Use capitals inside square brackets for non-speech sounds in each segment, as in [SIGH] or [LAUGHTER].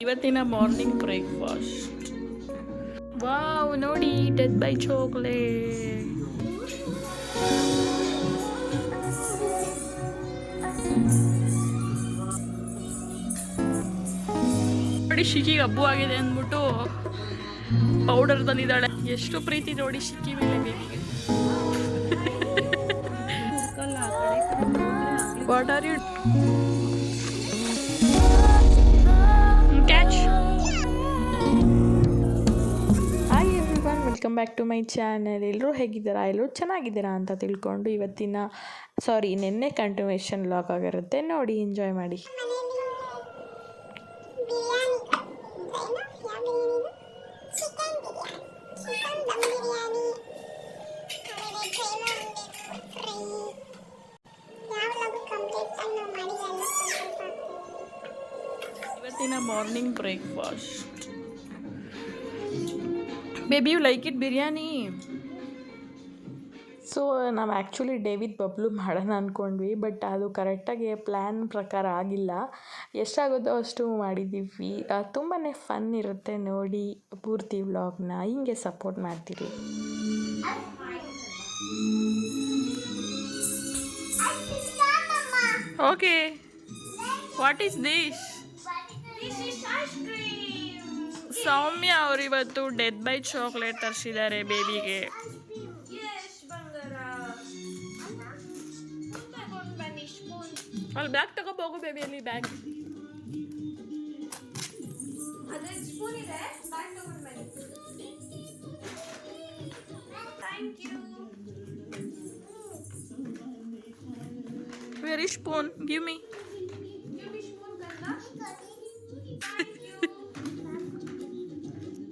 ಇವತ್ತಿನ morning breakfast wow ನೋಡಿ death by chocolate ನೋಡಿ ಶಿಕಿಗೆ ಹಬ್ಬು ಆಗಿದೆ ಅಂದ್ಬಿಟ್ಟು ಪೌಡರ್ ತಂದಿದ್ದಾಳೆ. ಎಷ್ಟು ಪ್ರೀತಿ ನೋಡಿ ಶಿಕ್ಕಿ ಮೇಲೆ ಬೇಬಿಗೆ what are you back to my channel ಎಲ್ಲರೂ ಹೇಗಿದ್ದೀರಾ? ಎಲ್ಲರೂ ಚೆನ್ನಾಗಿದ್ದೀರಾ ಅಂತ ತಿಳ್ಕೊಂಡು ಇವತ್ತಿನ ಸಾರಿ ನಿನ್ನೆ ಕಂಟಿನ್ಯೂಷನ್ ಲಾಗ್ ಆಗಿರುತ್ತೆ. ನೋಡಿ ಎಂಜಾಯ್ ಮಾಡಿ. ಇವತ್ತಿನ morning breakfast baby you like it biryani so ನಾವು ಆ್ಯಕ್ಚುಲಿ ಡೇವಿಡ್ ಬಬ್ಲು ಮಾಡೋಣ ಅಂದ್ಕೊಂಡ್ವಿ ಬಟ್ ಅದು ಕರೆಕ್ಟಾಗಿ ಪ್ಲ್ಯಾನ್ ಪ್ರಕಾರ ಆಗಿಲ್ಲ. ಎಷ್ಟಾಗುತ್ತೋ ಅಷ್ಟು ಮಾಡಿದ್ದೀವಿ. ತುಂಬಾ ಫನ್ ಇರುತ್ತೆ ನೋಡಿ ಪೂರ್ತಿ ವ್ಲಾಗ್ನ ಹಿಂಗೆ ಸಪೋರ್ಟ್ ಮಾಡ್ತೀರಿ. Okay what is this Soumya ಅವರು ಇವತ್ತು ಡೆತ್ ಬೈ ಚಾಕ್ಲೇಟ್ ತರಿಸಿದ್ದಾರೆ ಬೇಬಿಗೆ ಅಲ್ಲಿ ಬ್ಯಾಗ್ ತಗೋಬೋಗು ಬೇಬಿ ಅಲ್ಲಿ bag very spoon give me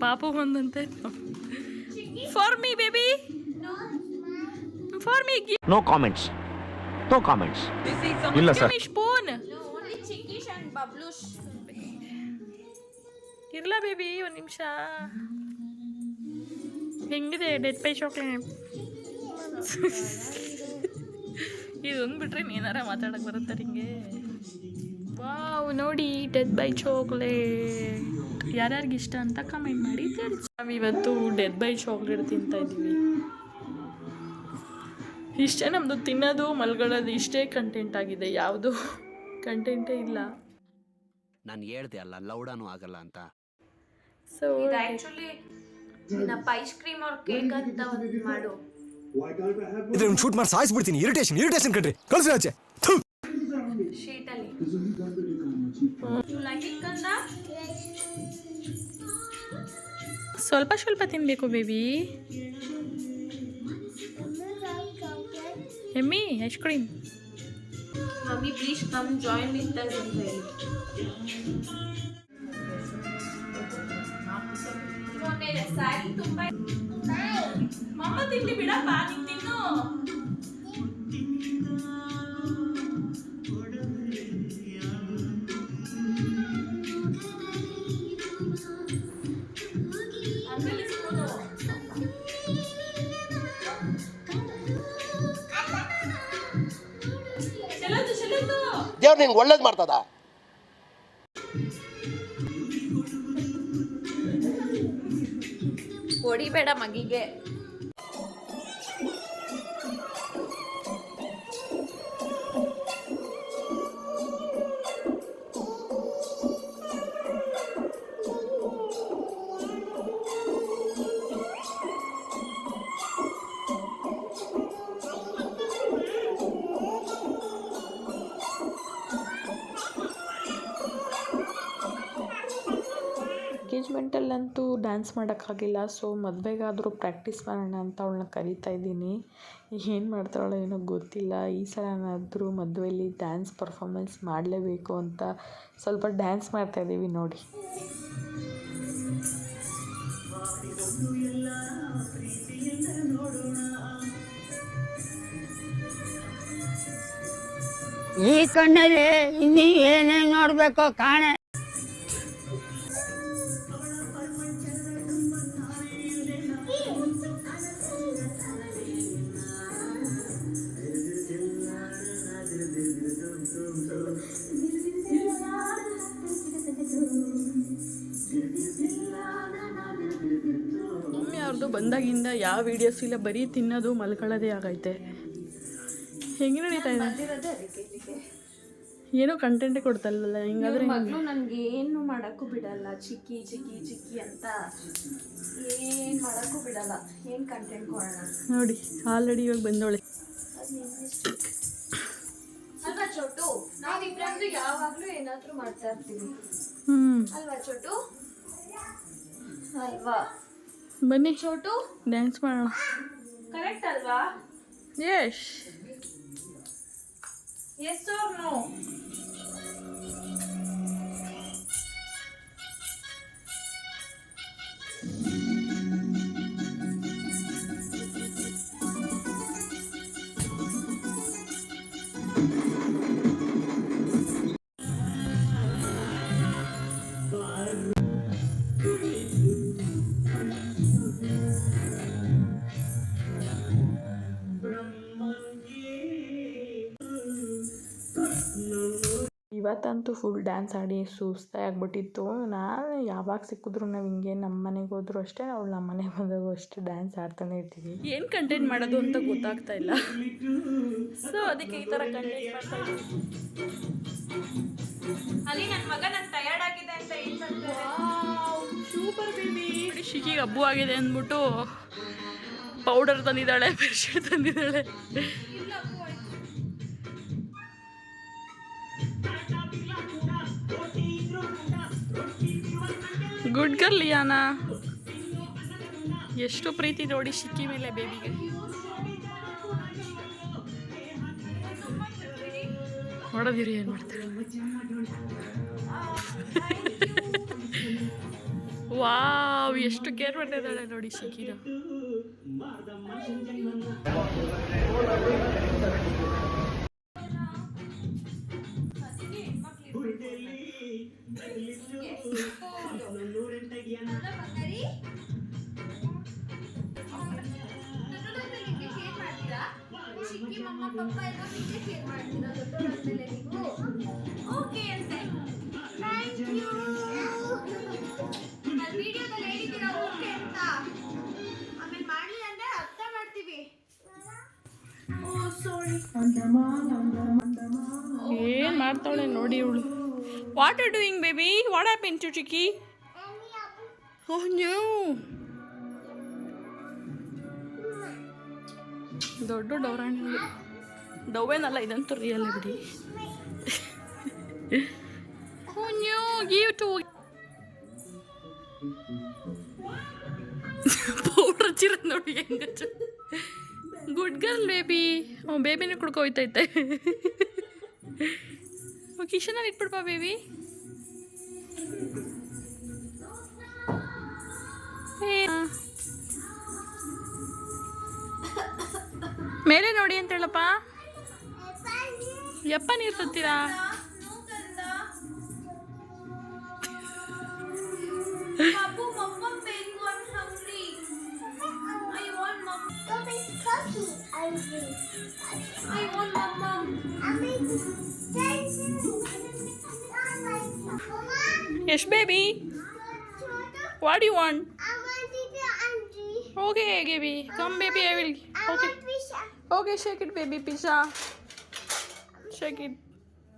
ಪಾಪು ಬಂದಂತೆ. For me baby for me no comments no comments comments. ಇಲ್ಲ ಸರ್ ಸ್ಪೂನ್ ಇರ್ಲ ಬೇಬಿ ಒಂದು ನಿಮಿಷ. ಹೆಂಗಿದೆ ಡೆತ್ ಪೈ ಚಾಕ್ಲೇಟ್ ಇದೊಂದು ಬಿಟ್ರೆ ಏನಾರ ಮಾತಾಡಕ್ಕೆ ಬರುತ್ತೆ ಹಿಂಗೆ ವಾವ್ ನೋಡಿ ಡೆತ್ ಬೈ ಚಾಕ್ಲೇಟ್ ಯಾರ್ಯಾರಿಗೆ ಇಷ್ಟ ಅಂತ ಕಮೆಂಟ್ ಮಾಡಿ ತಿಳಿಸಿ. ನಾವು ಇವತ್ತು ಡೆತ್ ಬೈ ಚಾಕ್ಲೇಟ್ ತಿಂತಾ ಇದ್ದೀವಿ. ಇಷ್ಟೇ ನಮ್ಮದು ತಿನ್ನೋದು ಮಲ್ಗೊಳ್ಳೋದು ಇಷ್ಟೇ ಕಂಟೆಂಟ್ ಆಗಿದೆ. ಯಾವುದು ಕಂಟೆಂಟೇ ಇಲ್ಲ. ನಾನು ಹೇಳ್ದೆ ಅಲ್ಲ ಲೌಡಾನು ಆಗಲ್ಲ ಅಂತ. ಸೊ ಇದು ಆಕ್ಚುಲಿ ಐಸ್ ಕ್ರೀಮ್ ಅವ್ರ ಕೇಕ್ ಅಂತ ಒಂದು ಮಾಡು. ಇದ್ರ ಶೂಟ್ ಮಾಡಿ ಸಾಯಿಸ್ಬಿಡ್ತೀನಿ. ಇರಿಟೇಷನ್ ಇರಿಟೇಷನ್ ಕಣ್ರಿ. ಕಳ್ಸಿ ಆಚೆ. ಥು. ಶೀಟ್ ಅಲ್ಲಿ. ಯು ಲೈಕ್ ಇಟ್ ಕಂದ ಸ್ವಲ್ಪ ಸ್ವಲ್ಪ ತಿನ್ನಬೇಕು ಬೇಬಿ ಎಮ್ಮಿ ice cream mummy please come join with us ಅಂತ ಹೇಳಿ ಮೊನ್ನೆ ಸ್ಯಾರಿ ತುಂಬಾ ಮಮ್ಮ ತಿನ್ಲಿ ಬಿಡಪ್ಪ ನೀನ್ ತಿನ್ನು ದೇವ್ರು ನಿಂಗೆ ಒಳ್ಳೇದು ಮಾಡ್ತದ? ಹೊಡಿಬೇಡ ಮಗಿಗೆ. ಡ್ಯಾನ್ಸ್ ಮಾಡೋಕ್ಕಾಗಿಲ್ಲ. ಸೊ ಮದುವೆಗಾದರೂ ಪ್ರ್ಯಾಕ್ಟೀಸ್ ಮಾಡೋಣ ಅಂತ ಅವಳನ್ನ ಕರಿತಾ ಇದ್ದೀನಿ. ಏನು ಮಾಡ್ತಾಳೋ ಏನೋ ಗೊತ್ತಿಲ್ಲ. ಈ ಸಲನಾದರೂ ಮದುವೆಯಲ್ಲಿ ಡ್ಯಾನ್ಸ್ ಪರ್ಫಾಮೆನ್ಸ್ ಮಾಡಲೇಬೇಕು ಅಂತ ಸ್ವಲ್ಪ ಡ್ಯಾನ್ಸ್ ಮಾಡ್ತಾ ಇದ್ದೀವಿ ನೋಡಿ. ಈ ಕಣ್ಣಲ್ಲಿ ಇನ್ನೀ ಏನೇನು ನೋಡಬೇಕೋ ಕಾಣೆ. ಅವ್ರದ್ದು ಬಂದಾಗಿಂದ ಯಾವ ವೀಡಿಯೋಸ್ ಇಲ್ಲ ಬರೀ ತಿನ್ನೋದು ಮಲ್ಕೊಳ್ಳೋದೇ ಆಗೈತೆ. ಹೆಂಗೆ ನಡೀತಾ ಇದೆ? ಏನೋ ಕಂಟೆಂಟೇ ಕೊಡ್ತಲ್ಲ ಹಿಂಗಾದ್ರೆ ಹೆಂಗೆ? ಮಗಳು ನನ್ಗೆ ಏನು ಮಾಡಕ್ಕೂ ಬಿಡಲ್ಲ. ಚಿಕ್ಕಿ ಚಿಕ್ಕಿ ಚಿಕ್ಕಿ ಅಂತ ಏನು ಮಾಡಕ್ಕೂ ಬಿಡಲ್ಲ. ಏನು ಕಂಟೆಂಟ್ ಕೊಡೋಣ ನೋಡಿ ಆಲ್ರೆಡಿ ಇವಾಗ ಬಂದವಳೆ. ಅಲ್ವಾ ಚೋಟು? ನಾವಿಬ್ರಂದು ಯಾವಾಗಲೂ ಏನಾದ್ರೂ ಮಾಡ್ತಾ ಇರ್ತೀವಿ. ಹ್ಞೂ ಅಲ್ವಾ ಚೋಟು? ಅಲ್ವಾ? ಬನ್ನಿ ಚೋಟು ಡ್ಯಾನ್ಸ್ ಮಾಡೋಣ ಕರೆಕ್ಟ್ ಅಲ್ವಾ ಯಶ್ ಎಸ್ ಆರ್ ನೋ ಇವತ್ತಂತೂ ಫುಲ್ ಡ್ಯಾನ್ಸ್ ಆಡಿ ಸುಸ್ತಾಗಿ ಆಗ್ಬಿಟ್ಟಿತ್ತು. ನಾನು ಯಾವಾಗ ಸಿಕ್ಕಿದ್ರು ನಾವು ಹಿಂಗೆ ನಮ್ಮ ಮನೆಗೆ ಹೋದ್ರು ಅಷ್ಟೇ ಅವ್ಳು ನಮ್ಮ ಮನೆಗೆ ಬಂದಾಗೂ ಅಷ್ಟೇ ಡ್ಯಾನ್ಸ್ ಆಡ್ತಾನೆ ಇರ್ತೀವಿ. ಏನು ಕಂಟೆಂಟ್ ಮಾಡೋದು ಅಂತ ಗೊತ್ತಾಗ್ತಾ ಇಲ್ಲ. ಸೊ ಅದಕ್ಕೆ ಈ ಥರ ಕಂಟೆಂಟ್ ಮಾಡ್ತಾ ಅಲ್ಲಿ ನನ್ನ ಮಗ ನನ್ ಟಯರ್ಡ್ ಆಗಿದೆ ಅಂತ ಸೂಪರ್ ಬೇಬಿ ಶಿಕಿಗೆ ಹಬ್ಬು ಆಗಿದೆ ಅಂದ್ಬಿಟ್ಟು ಪೌಡರ್ ತಂದಿದ್ದಾಳೆ ಬೆಡ್ಶೀಟ್ ತಂದಿದ್ದಾಳೆ. ಗುಡ್ ಗರ್ಲ್ ಯಾನ ಎಷ್ಟು ಪ್ರೀತಿ ನೋಡಿ ಸಿಕ್ಕಿ ಮೇಲೆ ಬೇಬಿಗೆ ನೋಡೋದಿರಿ ಏನು ಮಾಡ್ತಾರೆ. [LAUGHS] ವಾವ್, ಎಷ್ಟು ಕೇರ್ ಮಾಡ್ತಾ ನೋಡಿ ನೋಡಿ ಓ ಸಾರಿ ಏನು ಮಾಡ್ತಾವಳೆ ನೋಡಿ ಇವಳು. What you doing baby What happened to Chicky? Oh new ದೊಡ್ಡ ಡೌರಾಣಿ ಡೌವೇನಲ್ಲ ಇದಂತೂ ರಿಯಲ್ ಬಿಡಿ. ಓ ನ್ಯೂ ಗಿವ್ ಟು ಪೌಡರ್ ಚಿರ ನೋಡಿ ಹೆಂಗ ಗುಡ್ ಗರ್ಲ್ ಬೇಬಿ ಬೇಬಿನೂ ಕುಡ್ಕೊ ಹೋಯ್ತೈತೆ ಕಿಶನಲ್ಲಿ ಇಟ್ಬಿಡ್ಪಾ ಬೇಬಿ ಮೇಲೆ ನೋಡಿ ಅಂತ ಹೇಳಪ್ಪ ಯಪ್ಪ ನೀರು ತತ್ತೀರಾ Papu, mama ಬೇಕು I'm hungry. I want mom. Don't Yes, baby. What do you want? Okay, baby. Come, baby. I will. Okay. Okay, shake it, baby. Pizza. Shake it.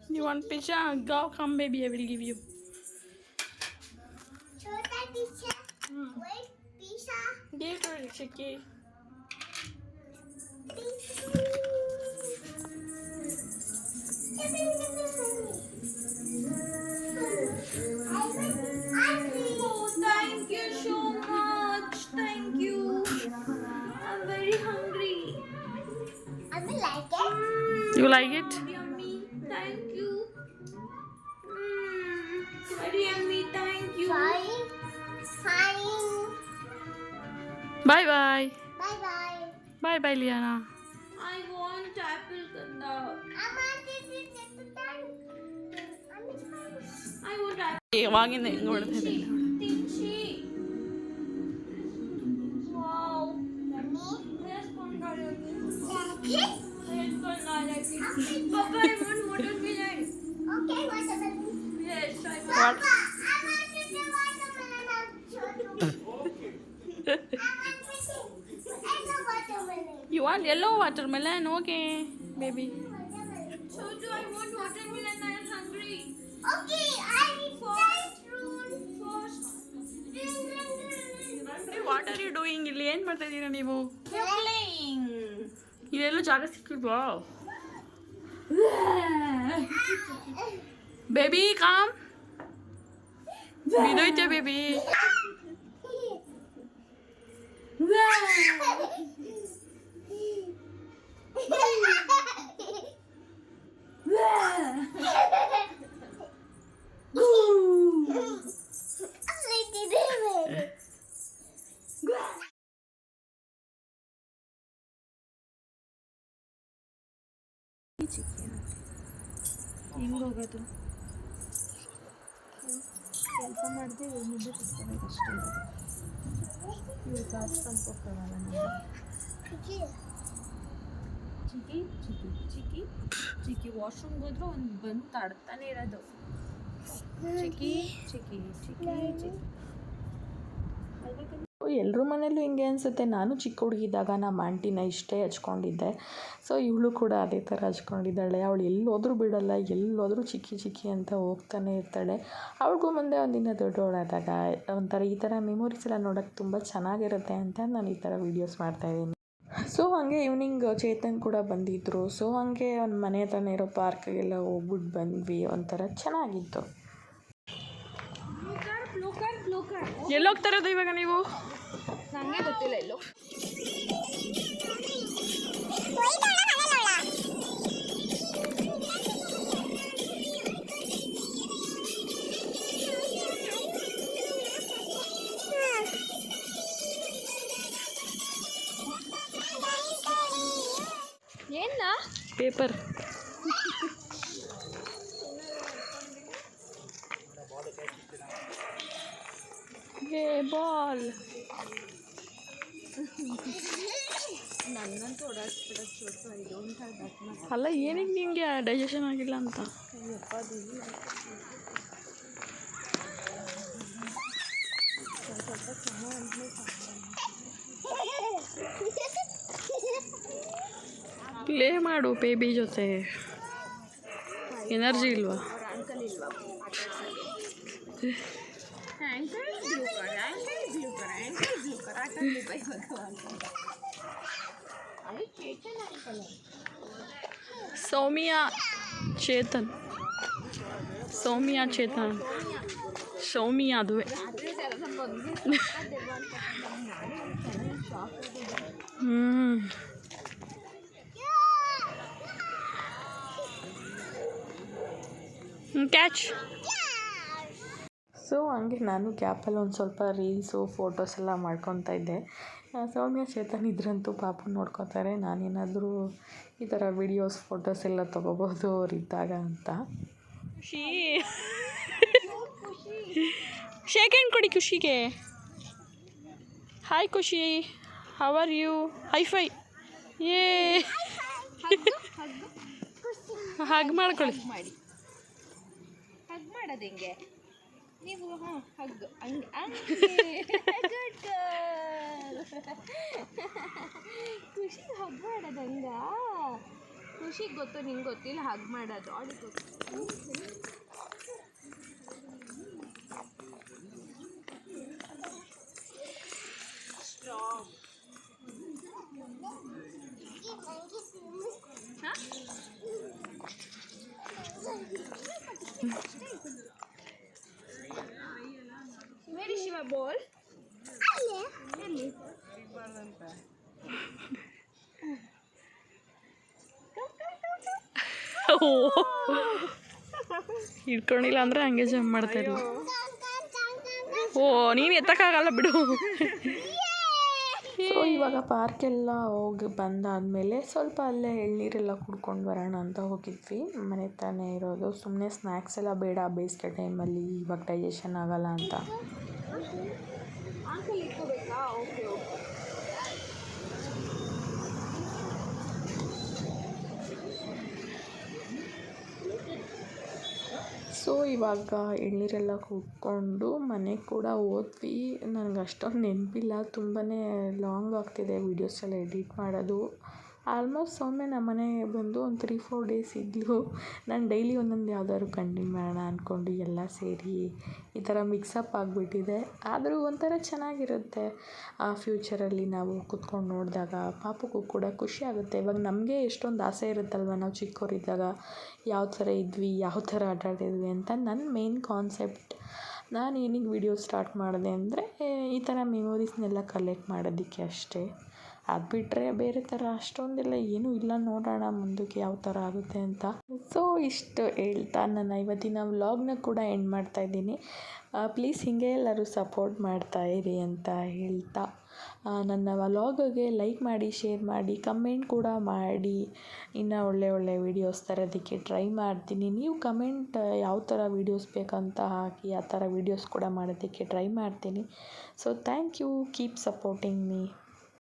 You want pizza? Go, come, baby. I will give you. Pizza. Give her the You like it? Thank you. Mm, very yummy. Thank you. Fine. Fine. Bye bye. Bye bye. Bye bye, Liana. I want apple kanda. I want apple. വാങ്ങുന്ന ഇങ്ങോട്ട് Wow. Yes, Kondalaki. Yes, Kondalaki. Papa, I want watermelon. Okay, watermelon. Yes, I want. What? Papa, I want it to watermelon. Chotu. I want you want yellow watermelon okay baby So do I want watermelon? I am hungry. Okay, I first rule first. What are you doing ಇಲ್ಲಿ ಏನು ಮಾಡ್ತಾ ಇದ್ದೀರಾ ನೀವು 얘를 잘했을 봐. 베비 감. 믿어 있자 baby. ಇವ್ರು ಕಾಸು ತಂದು ಕೊಡ್ತಾರಲ್ಲ ಚಿಕ್ಕಿ ಚಿಕ್ಕಿ ಚಿಕ್ಕಿ ಚಿಕ್ಕಿ ವಾಶ್ರೂಮ್ಗೆ ಹೋದ್ರೆ ಒಂದು ಬಂದು ತಾಡ್ತಾನೆ ಇರೋದು ಚಿಕ್ಕಿ ಚಿಕ್ಕಿ ಚಿಕ್ಕಿ ಚಿಕ್ಕಿ ಎಲ್ಲರ ಮನೇಲೂ ಹಿಂಗೆ ಅನಿಸುತ್ತೆ. ನಾನು ಚಿಕ್ಕ ಹುಡುಗಿದ್ದಾಗ ನಮ್ಮ ಆಂಟಿನ ಇಷ್ಟೇ ಹಚ್ಕೊಂಡಿದ್ದೆ. ಸೊ ಇವಳು ಕೂಡ ಅದೇ ಥರ ಹಚ್ಕೊಂಡಿದ್ದಾಳೆ. ಅವಳು ಎಲ್ಲೋದ್ರೂ ಬಿಡಲ್ಲ ಎಲ್ಲೋದ್ರೂ ಚಿಕ್ಕಿ ಚಿಕ್ಕಿ ಅಂತ ಹೋಗ್ತಾನೆ ಇರ್ತಾಳೆ. ಅವಳಿಗೂ ಮುಂದೆ ಒಂದಿನ ದೊಡ್ಡವಳಾದಾಗ ಒಂಥರ ಈ ಥರ ಮೆಮೊರೀಸ್ ಎಲ್ಲ ನೋಡೋಕ್ಕೆ ತುಂಬ ಚೆನ್ನಾಗಿರುತ್ತೆ ಅಂತ ನಾನು ಈ ಥರ ವೀಡಿಯೋಸ್ ಮಾಡ್ತಾಯಿದ್ದೀನಿ ಸೊ ಹಾಗೆ ಈವ್ನಿಂಗ್ ಚೇತನ್ ಕೂಡ ಬಂದಿದ್ದರು ಸೊ ಹಾಗೆ ಅವ್ನ ಮನೆ ಹತ್ರನೇ ಇರೋ ಪಾರ್ಕಿಗೆಲ್ಲ ಹೋಗ್ಬಿಟ್ಟು ಬಂದ್ವಿ. ಒಂಥರ ಚೆನ್ನಾಗಿತ್ತು. ಎಲ್ಲೋಗ್ತಾರದು ಇವಾಗ ನೀವು? ನನಗೆ ಗೊತ್ತಿಲ್ಲ ಎಲ್ಲೋ ಏನ ಪೇಪರ್ ಏ ಬಾಲ್ ಐ ಅಲ್ಲ, ಏನಕ್ಕೆ ನಿಮಗೆ ಡೈಜೆಷನ್ ಆಗಿಲ್ಲ ಅಂತ? ಪ್ಲೇ ಮಾಡು ಬೇಬಿ ಜೊತೆ. ಎನರ್ಜಿ ಇಲ್ವಾ? ಅಂಕಲ್ ಇಲ್ವಾ ಬ್ಲೂ ಕರ್ ಆಟಲ್ಲಿ ಬೈಬೇಕು ಅಂತ ಅದು ಚೇತನ್ ಅಂಕಲ್ ಸೌಮ್ಯ ಚೇತನ್ ಸೌಮ್ಯ ಚೇತನ್ ಸೌಮ್ಯ ಅದುವೆ ಹ್ಞೂ ಕ್ಯಾಚ್ ಸೊ ಹಂಗೆ ನಾನು ಗ್ಯಾಪಲ್ಲಿ ಒಂದು ಸ್ವಲ್ಪ ರೀಲ್ಸು ಫೋಟೋಸ್ ಎಲ್ಲ ಮಾಡ್ಕೊತಾ ಇದ್ದೆ. ಸೌಮ್ಯ ಚೇತನ್ ಇದ್ರಂತೂ ಪಾಪ ನೋಡ್ಕೊತಾರೆ. ನಾನೇನಾದರೂ ಈ ಥರ ವಿಡಿಯೋಸ್ ಫೋಟೋಸ್ ಎಲ್ಲ ತೊಗೋಬೋದು ಅವರಿದ್ದಾಗ ಇದ್ದಾಗ ಅಂತ. ಖುಷಿ. ಶೇಕ್ ಹ್ಯಾಂಡ್ ಕೊಡಿ ಖುಷಿಗೆ. Hi Khushi. How are you high five ಏ ಹಾಗೆ ಮಾಡ್ಕೊಳ್ಳಿ. ಮಾಡಿ. ಹಾಗೆ ಮಾಡೋದು ಹೆಂಗೆ? ನೀವು, ಹಾಂ ಹಗ್, ಹಂಗೆ. ಗುಡ್ ಖುಷಿ ಹಗ್ ಮಾಡೋದು ಹಂಗ ಖುಷಿಗೆ ಗೊತ್ತು, ನಿಂಗೆ ಗೊತ್ತಿಲ್ಲ ಹಗ್ ಮಾಡೋದು. ಅವಳಿಗೆ ಗೊತ್ತು ಹಿಡ್ಕೊಂಡಿಲ್ಲ ಅಂದರೆ ಹಂಗೆ ಜಂಪ್ ಮಾಡ್ತಾಯಿಲ್ಲ ಓ, ನೀನು ಎತ್ತಕ್ಕಾಗಲ್ಲ ಬಿಡು. ಸೊ ಇವಾಗ ಪಾರ್ಕೆಲ್ಲ ಹೋಗಿ ಬಂದಾದಮೇಲೆ ಸ್ವಲ್ಪ ಅಲ್ಲೇ ಎಳ್ನೀರೆಲ್ಲ ಕುಡ್ಕೊಂಡು ಬರೋಣ ಅಂತ ಹೋಗಿದ್ವಿ. ಮನೆ ತಾನೇ ಇರೋದು. ಸುಮ್ಮನೆ ಸ್ನ್ಯಾಕ್ಸ್ ಎಲ್ಲ ಬೇಡ, ಬೇಸಿಗೆ ಟೈಮಲ್ಲಿ ಇವಾಗ ಡೈಜೆಷನ್ ಆಗಲ್ಲ ಅಂತ ಆಂಕಲ್ ಇಟ್ಕೋಬೇಕಾ ಓಕೆ ಓಕೆ ಸೊ, ಇವಾಗ ಎಳ್ನೀರೆಲ್ಲ ಕುಡ್ಕೊಂಡು ಮನೆಗೆ ಕೂಡ ಹೋದ್ವಿ ನನಗೆ ಅಷ್ಟೊಂದು ನೆನಪಿಲ್ಲ. ತುಂಬಾ ಲಾಂಗ್ ಆಗ್ತಿದೆ ವೀಡಿಯೋಸ್ ಎಲ್ಲ ಎಡಿಟ್ ಮಾಡೋದು. ಆಲ್ಮೋಸ್ಟ್ ಸೌಮ್ಯ ನಮ್ಮ ಮನೆಗೆ ಬಂದು ಒಂದು ತ್ರೀ ಫೋರ್ ಡೇಸ್ ಇದ್ಲು. ನಾನು ಡೈಲಿ ಒಂದೊಂದು ಯಾವ್ದಾದ್ರು ಕಂಟಿನ್ಯೂ ಮಾಡೋಣ ಅಂದ್ಕೊಂಡು ಎಲ್ಲ ಸೇರಿ ಈ ಥರ ಮಿಕ್ಸಪ್ ಆಗಿಬಿಟ್ಟಿದೆ. ಆದರೂ ಒಂಥರ ಚೆನ್ನಾಗಿರುತ್ತೆ. ಆ ಫ್ಯೂಚರಲ್ಲಿ ನಾವು ಕುತ್ಕೊಂಡು ನೋಡಿದಾಗ ಪಾಪಕ್ಕೂ ಕೂಡ ಖುಷಿ ಆಗುತ್ತೆ. ಇವಾಗ ನಮಗೆ ಎಷ್ಟೊಂದು ಆಸೆ ಇರುತ್ತಲ್ವ ನಾವು ಚಿಕ್ಕವರಿದ್ದಾಗ ಯಾವ ಥರ ಇದ್ವಿ, ಯಾವ ಥರ ಆಟ ಆಡ್ತಿದ್ವಿ ಅಂತ ನನ್ನ ಮೇನ್ ಕಾನ್ಸೆಪ್ಟ್ ನಾನು ಏನಿಗೆ ವಿಡಿಯೋ ಸ್ಟಾರ್ಟ್ ಮಾಡಿದೆ ಅಂದರೆ ಈ ಥರ ಮೆಮೊರೀಸ್ನೆಲ್ಲ ಕಲೆಕ್ಟ್ ಮಾಡೋದಕ್ಕೆ ಅಷ್ಟೇ. ಅದು ಬಿಟ್ಟರೆ ಬೇರೆ ಥರ ಅಷ್ಟೊಂದೆಲ್ಲ ಏನೂ ಇಲ್ಲ. ನೋಡೋಣ ಮುಂದಕ್ಕೆ ಯಾವ ಥರ ಆಗುತ್ತೆ ಅಂತ. ಸೊ ಇಷ್ಟು ಹೇಳ್ತಾ ನನ್ನ ಇವತ್ತಿನ ವ್ಲಾಗ್ನ ಕೂಡ ಎಂಡ್ ಮಾಡ್ತಾ ಇದ್ದೀನಿ. ಪ್ಲೀಸ್ ಹೀಗೆ ಎಲ್ಲರೂ ಸಪೋರ್ಟ್ ಮಾಡ್ತಾ ಇರಿ ಅಂತ ಹೇಳ್ತಾ. ನನ್ನ ವ್ಲಾಗ್ಗೆ ಲೈಕ್ ಮಾಡಿ ಶೇರ್ ಮಾಡಿ ಕಮೆಂಟ್ ಕೂಡ ಮಾಡಿ. ಇನ್ನು ಒಳ್ಳೆ ಒಳ್ಳೆ ವೀಡಿಯೋಸ್ ತರೋದಕ್ಕೆ ಟ್ರೈ ಮಾಡ್ತೀನಿ. ನೀವು ಕಮೆಂಟ್ ಯಾವ ಥರ ವೀಡಿಯೋಸ್ ಬೇಕಂತ ಹಾಕಿ, ಆ ಥರ ವೀಡಿಯೋಸ್ ಕೂಡ ಮಾಡೋದಕ್ಕೆ ಟ್ರೈ ಮಾಡ್ತೀನಿ. So thank you keep supporting me